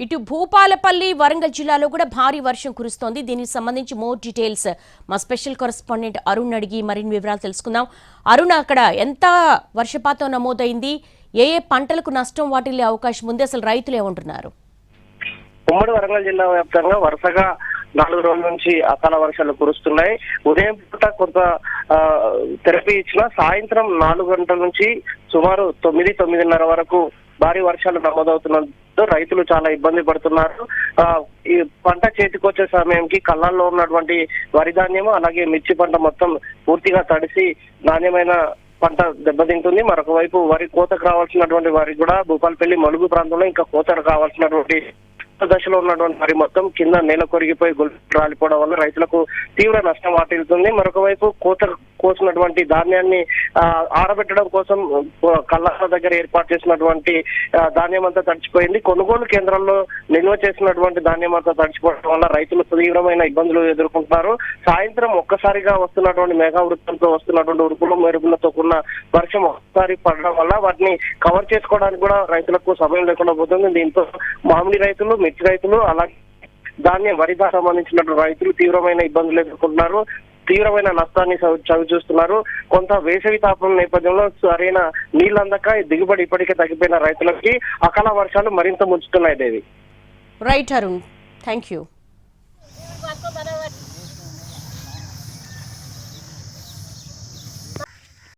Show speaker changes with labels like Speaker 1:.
Speaker 1: ఇటు భూపాలపల్లి వరంగల్ జిల్లాలో కూడా భారీ వర్షం కురుస్తోంది. దీనికి సంబంధించి మోర్ డీటెయిల్స్ మా స్పెషల్ కరెస్పాండెంట్ అరుణ్ అడిగి మరిన్ని వివరాలు తెలుసుకుందాం. అరుణ్ అక్కడ ఎంత వర్షపాతం నమోదైంది? ఏ ఏ పంటలకు నష్టం వాటిల్లే అవకాశం ఉంది? అసలు రైతులు ఏమంటున్నారు?
Speaker 2: ఉమ్మడి వరంగల్ జిల్లా వ్యాప్తంగా వరుసగా నాలుగు రోజుల నుంచి అకాల వర్షాలు కురుస్తున్నాయి. ఉదయం పూట కొంత ఆ, థెరపీ ఇచ్చిన సాయంత్రం నాలుగు గంటల నుంచి సుమారు తొమ్మిది తొమ్మిదిన్నర వరకు భారీ వర్షాలు నమోదవుతున్నతో రైతులు చాలా ఇబ్బంది పడుతున్నారు. ఈ పంట చేతికొచ్చే సమయంకి కళ్ళల్లో ఉన్నటువంటి వరి ధాన్యము అలాగే మిర్చి పంట మొత్తం పూర్తిగా తడిసి నాణ్యమైన పంట దెబ్బతింటుంది. మరొక వైపు వరి కోతకు రావాల్సినటువంటి వరి కూడా భూపాలపల్లి మలుగు ప్రాంతంలో ఇంకా కోతకు కావాల్సినటువంటి దశలో ఉన్నటువంటి వరి మొత్తం కింద నేల కొరిగిపోయి గుల్ రాలిపోవడం వల్ల రైతులకు తీవ్ర నష్టం వాటిల్లుతుంది. మరొక వైపు కోత కోసినటువంటి ధాన్యాన్ని ఆరబెట్టడం కోసం కళ్ళ దగ్గర ఏర్పాటు చేసినటువంటి ధాన్యం అంతా తడిచిపోయింది. కొనుగోలు కేంద్రాల్లో నిల్వ చేసినటువంటి ధాన్యం అంతా తడిచిపోవడం వల్ల రైతులు తీవ్రమైన ఇబ్బందులు ఎదుర్కొంటున్నారు. సాయంత్రం ఒక్కసారిగా వస్తున్నటువంటి మేఘావృత్తంతో వస్తున్నటువంటి ఉరుకులు మెరుగులతో కూడిన వర్షం ఒక్కసారి పడడం వల్ల వాటిని కవర్ చేసుకోవడానికి కూడా రైతులకు సమయం లేకుండా పోతుంది. దీంతో మామిడి రైతులు మిర్చి రైతులు అలాగే ధాన్యం వరి సంబంధించినటువంటి రైతులు తీవ్రమైన ఇబ్బందులు ఎదుర్కొంటున్నారు. తీవ్రమైన నష్టాన్ని చవి చవి చూస్తున్నారు కొంత వేసవి తాపం నేపథ్యంలో సరైన నీళ్ళందక దిగుబడి ఇప్పటికే తగ్గిపోయిన రైతులకి అకాల వర్షాలు మరింత ముంచుతున్నాయి Devi.
Speaker 1: Right Arun thank you